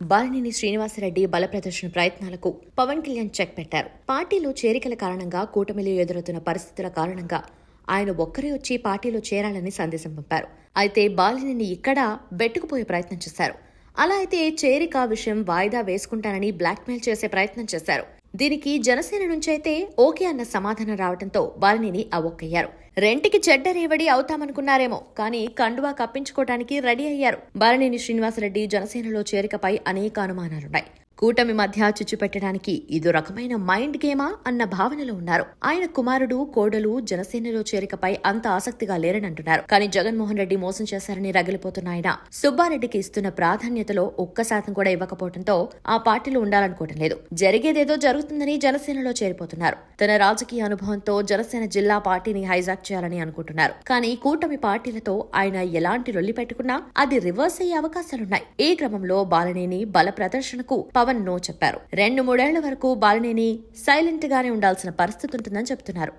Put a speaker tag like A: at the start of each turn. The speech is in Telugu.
A: బాలినేని శ్రీనివాసరెడ్డి బల ప్రదర్శన ప్రయత్నాలకు పవన్ కళ్యాణ్ చెక్ పెట్టారు. పార్టీలో చేరికల కారణంగా కూటమిలో ఎదురవుతున్న పరిస్థితుల కారణంగా ఆయన ఒక్కరే వచ్చి పార్టీలో చేరాలని సందేశం పంపారు. అయితే బాలినేని ఇక్కడ బెట్టుకుపోయే ప్రయత్నం చేశారు. అలా అయితే చేరిక విషయం వాయిదా వేసుకుంటానని బ్లాక్మెయిల్ చేసే ప్రయత్నం చేశారు. దీనికి జనసేన నుంచైతే ఓకే అన్న సమాధానం రావడంతో బాలినేని అవొక్కయ్యారు. రెంటికి చెడ్డ రేవడి అవుతామనుకున్నారేమో కానీ కండువా కప్పించుకోవడానికి రెడీ అయ్యారు. బాలినేని శ్రీనివాసరెడ్డి జనసేనలో చేరికపై అనేక అనుమానాలున్నాయి. కూటమి మధ్య చిచ్చు పెట్టడానికి ఇదో రకమైన మైండ్ గేమా అన్న భావనలో ఉన్నారు. ఆయన కుమారుడు కోడలు జనసేనలో చేరికపై అంత ఆసక్తిగా లేరని అంటున్నారు కానీ జగన్మోహన్ రెడ్డి మోసం చేశారని రగిలిపోతున్న ఆయన సుబ్బారెడ్డికి ఇస్తున్న ప్రాధాన్యతలో ఒక్క శాతం కూడా ఇవ్వకపోవడంతో ఆ పార్టీలో ఉండాలనుకోవటం లేదు. జరిగేదేదో జరుగుతుందని జనసేనలో చేరిపోతున్నారు. తన రాజకీయ అనుభవంతో జనసేన జిల్లా పార్టీని హైజాక్ చేయాలని అనుకుంటున్నారు. కానీ కూటమి పార్టీలతో ఆయన ఎలాంటి రొల్లి పెట్టుకున్నా అది రివర్స్ అయ్యే అవకాశాలున్నాయి. ఈ క్రమంలో బాలనేని బల ప్రదర్శనకు పవన్ నో చెప్పారు. రెండు మూడేళ్ళ వరకు బాలినేని సైలెంట్ గానే ఉండాల్సిన పరిస్థితి ఉంటుందని చెప్తున్నారు